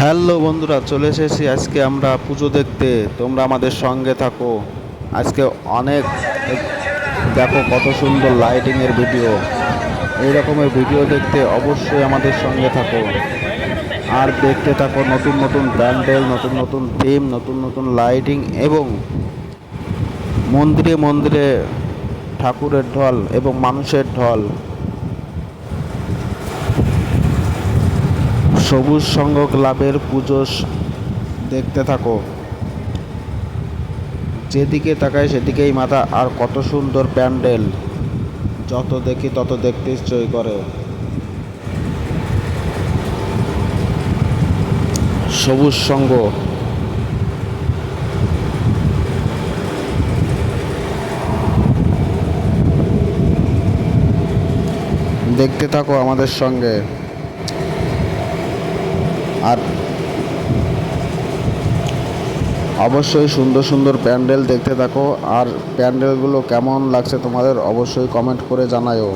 Hello বন্ধুরা, চলে এসেছি আজকে আমরা পুজো দেখতে। তোমরা আমাদের সঙ্গে থাকো। আজকে অনেক দেখো কত সুন্দর লাইটিংয়ের ভিডিও এই রকমের ভিডিও দেখতে অবশ্যই আমাদের সঙ্গে থাকো। আর দেখতে থাকো নতুন নতুন প্যান্ডেল, নতুন নতুন থিম নতুন নতুন লাইটিং এবং মন্দিরে মন্দিরে ঠাকুরের ঢল এবং মানুষের ঢল। সবুজ সংঘ ক্লাবের পুজো দেখতে থাকো। যেদিকে তাকায় সেদিকেই মাথা, আর কত সুন্দর প্যান্ডেল। যত দেখি তত দেখতে ইচ্ছই করে। সবুজ সংঘ। দেখতে থাকো আমাদের সঙ্গে। আর অবশ্যই সুন্দর সুন্দর প্যান্ডেল দেখতে থাকো। আর প্যান্ডেলগুলো কেমন লাগছে তোমাদের অবশ্যই কমেন্ট করে জানায়ও।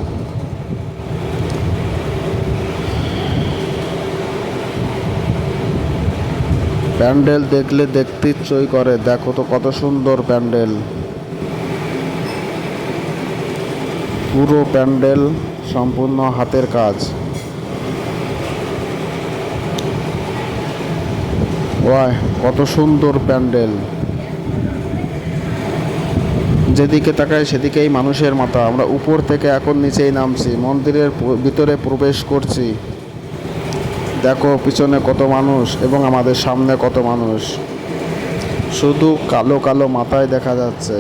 প্যান্ডেল দেখলে দেখতে ইচ্ছই করে। দেখো তো কত সুন্দর প্যান্ডেল। পুরো প্যান্ডেল সম্পূর্ণ হাতের কাজ। ওয়াই কত সুন্দর প্যান্ডেল। যেদিকে তাকায় সেদিকেই মানুষের মাথা। আমরা উপর থেকে এখন নিচেই নামছি, মন্দিরের ভিতরে প্রবেশ করছি। দেখো পিছনে কত মানুষ এবং আমাদের সামনে কত মানুষ। শুধু কালো কালো মাথায় দেখা যাচ্ছে।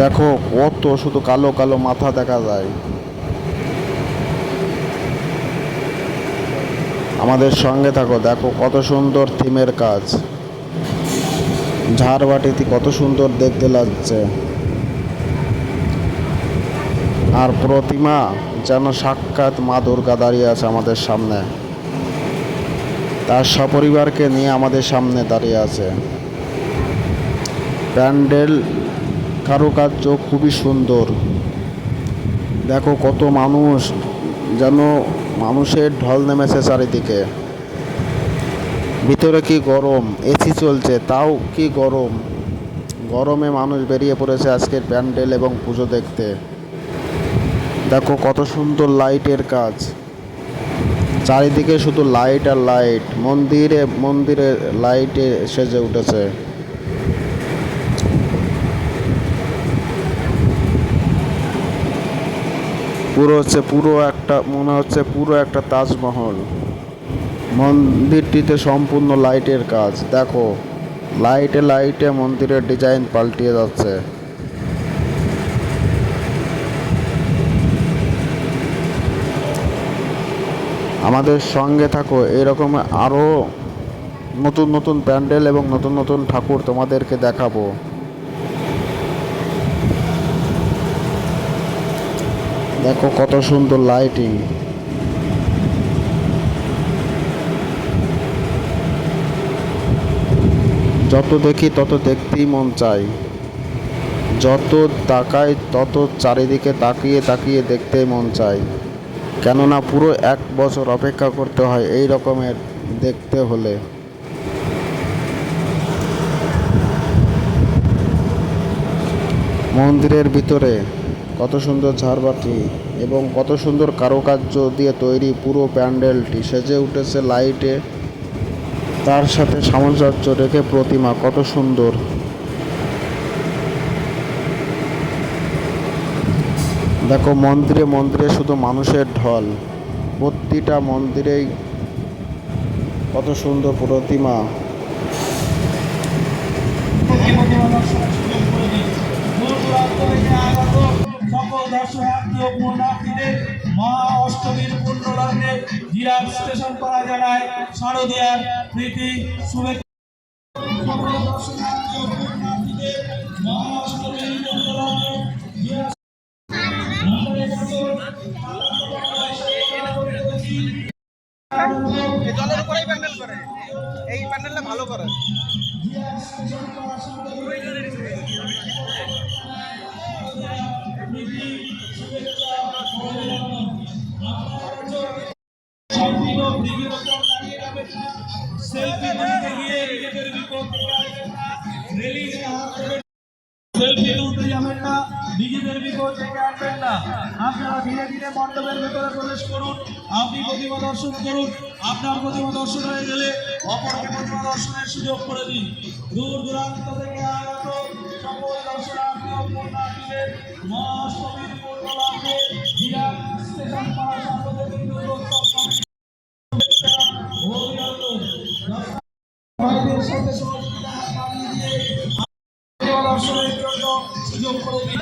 দেখো কত শুধু কালো কালো মাথা দেখা যায়। আমাদের সঙ্গে থাকো, দেখো কত সুন্দর থিমের কাজ। ঝাড়বাটিতে কত সুন্দর দেখতে লাগছে। আর প্রতিমা যেন সাক্ষাৎ মা দুর্গা দাঁড়িয়ে আছে আমাদের সামনে। তার সপরিবারকে নিয়ে আমাদের সামনে দাঁড়িয়ে আছে। প্যান্ডেল কারুকার্য খুবই সুন্দর। দেখো কত মানুষ যেন মানুষের ঢল নেমেছে চারিদিকে। ভিতরে কি গরম? এসি চলছে, তাও কি গরম? গরমে মানুষ বেরিয়ে পড়েছে আজকের প্যান্ডেল এবং পুজো দেখতে। দেখো কত সুন্দর লাইটের কাজ। চারিদিকে শুধু লাইট আর লাইট। মন্দিরে মন্দিরে লাইটে সেজে উঠেছে। পুরো হচ্ছে পুরো একটা, মনে হচ্ছে পুরো একটা তাজমহল। মন্দিরটিতে সম্পূর্ণ লাইটের কাজ। দেখো, লাইটে লাইটে মন্দিরের ডিজাইন পাল্টিয়ে যাচ্ছে। আমাদের সঙ্গে থাকো, এরকম আরও নতুন নতুন প্যান্ডেল এবং নতুন নতুন ঠাকুর তোমাদেরকে দেখাবো। দেখো কত সুন্দর লাইটিং যত দেখি তত দেখতেই মন চাই যত তাকাই তত চারিদিকে তাকিয়ে তাকিয়ে দেখতেই মন চাই কেননা পুরো এক বছর অপেক্ষা করতে হয় এই রকমের দেখতে হলে। মন্দিরের ভিতরে কত সুন্দর ঝাড়বাতি এবং কত সুন্দর কারুকার্য দিয়ে তৈরি পুরো প্যান্ডেলটি সেজে উঠেছে লাইটে। তার সাথে সামঞ্জস্য রেখে প্রতিমা কত সুন্দর। দেখো, মন্দিরে মন্দিরে শুধু মানুষের ঢল, প্রতিটা মন্দিরেই কত সুন্দর প্রতিমা। দর্শনার্থী ও পূর্ণার্থীদের মহা অষ্টমীর পূর্ণ লগ্নে জিরাট স্টেশন করা জানায় শারদীয়ার প্রীতি শুভেচ্ছা। দর্শনার্থী ও মহা অষ্টমীর জলের উপরেই প্যান্ডেল করে। এই প্যান্ডেলটা ভালো করে। সেলফি তুলতে গিয়ে নিজেদের বিপক্ষে রেলিং সেলফি তুলতে যাবেন না, নিজেদের বিপদ থেকে আনবেন না। আপনারা ধীরে ধীরে মণ্ডপের ভেতরে প্রবেশ করুন, আপনি প্রতিমা দর্শন করুন, আপনার প্রতিমা দর্শন হয়ে গেলে অপরকে প্রতিমা দর্শনের সুযোগ করে দিন। দূর দূরান্ত থেকে আগত সকল দর্শনার্থী ও পূর্ণার্থীদের মহাষ্টমীর পূর্ণলা সুযোগ করে